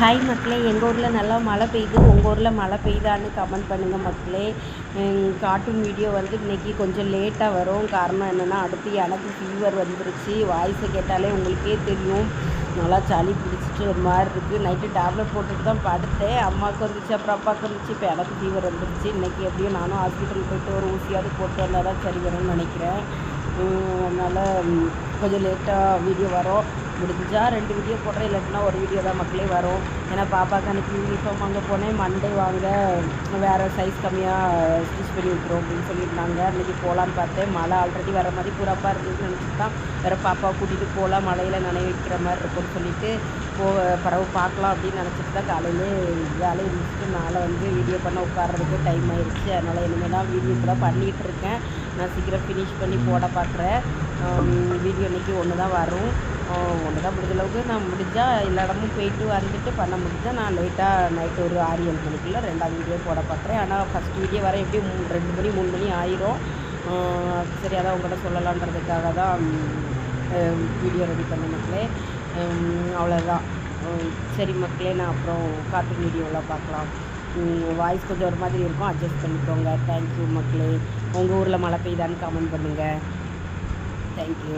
Hi மக்களே. எங்கள் ஊரில் நல்லா மழை பெய்யுது. உங்கள் ஊரில் மழை பெய்யுதான்னு கமெண்ட் பண்ணுங்கள் மக்களே. கார்ட்டூன் வீடியோ வந்து இன்றைக்கி கொஞ்சம் லேட்டாக வரும். காரணம் என்னென்னா அடுத்து எனக்கு ஃபீவர் வந்துருச்சு. வாய்ஸை கேட்டாலே உங்களுக்கே தெரியும். நல்லா சளி பிடிச்சிட்டு ஒரு மாதிரி இருக்குது நைட்டு டேப்லெட் போட்டுட்டு தான் படுத்தேன். அம்மாவுக்கு வந்துச்சு அப்புறம் அப்பாவுக்கு வந்துச்சு. இப்போ எனக்கு ஃபீவர் வந்துருச்சு. இன்றைக்கி எப்படியும் நானும் ஹாஸ்பிட்டல் போயிட்டு ஒரு ஊசியாவது போட்டு வந்தால் தான் சரி வரும்னு நினைக்கிறேன். அதனால் கொஞ்சம் லேட்டாக வீடியோ வரும். முடிஞ்சால் ரெண்டு வீடியோ போடுறேன். இல்லாட்டினா ஒரு வீடியோ தான் மக்களே வரும். ஏன்னா பாப்பாக்கு அன்றைக்கி யூனிஃபார்ம் வாங்க போனேன். மண்டே வாங்க வேறு சைஸ் கம்மியாக ஸ்டிச் பண்ணி விட்டுரும் அப்படின்னு சொல்லியிருந்தாங்க. அன்றைக்கி போகலான்னு பார்த்தேன். மழை ஆல்ரெடி வர மாதிரி பூராப்பாக இருக்குதுன்னு நினச்சிட்டு தான் வேறு பாப்பாவை கூட்டிகிட்டு போகலாம் மழையில் நனைய வைக்கிற மாதிரி இருக்கும்னு சொல்லிட்டு போ பறவை பார்க்கலாம் அப்படின்னு நினச்சிட்டு தான் காலையிலே வேலையை முடிச்சுட்டு நாளை வந்து வீடியோ பண்ண உட்கார்றதுக்கு டைம் ஆயிடுச்சு. அதனால் இனிமேல் தான் வீடியோ இப்போ தான் பண்ணிகிட்டு இருக்கேன். நான் சீக்கிரம் ஃபினிஷ் பண்ணி போட பார்க்குறேன். வீடியோ இன்றைக்கி ஒன்று தான் வரும். ஒன்று தான் முடிஞ்ச அளவுக்கு நான் முடிஞ்சால் எல்லா இடமும் போயிட்டு வந்துட்டு பண்ண முடிஞ்சால் நான் லேட்டாக நைட்டு ஒரு ஆறு ஏழு மணிக்குள்ளே ரெண்டாவது வீடியோ போட பார்க்குறேன். ஆனால் ஃபஸ்ட் வீடியோ வர எப்படியும் ரெண்டு மணி மூணு மணி ஆயிரும். சரி அதான் உங்கள்கிட்ட சொல்லலான்றதுக்காக தான் வீடியோ ரெடி பண்ண மக்களே. அவ்வளோதான் சரி மக்களே நான் அப்புறம் கார்ட்டூன் வீடியோவில் பார்க்கலாம். வாய்ஸ் கொஞ்சம் ஒரு மாதிரி இருக்கும். அட்ஜஸ்ட் பண்ணிக்கோங்க. தேங்க்யூ மக்களே. உங்கள் ஊரில் மழை பெய்யுதான்னு கமெண்ட் பண்ணுங்கள் தேங்க்யூ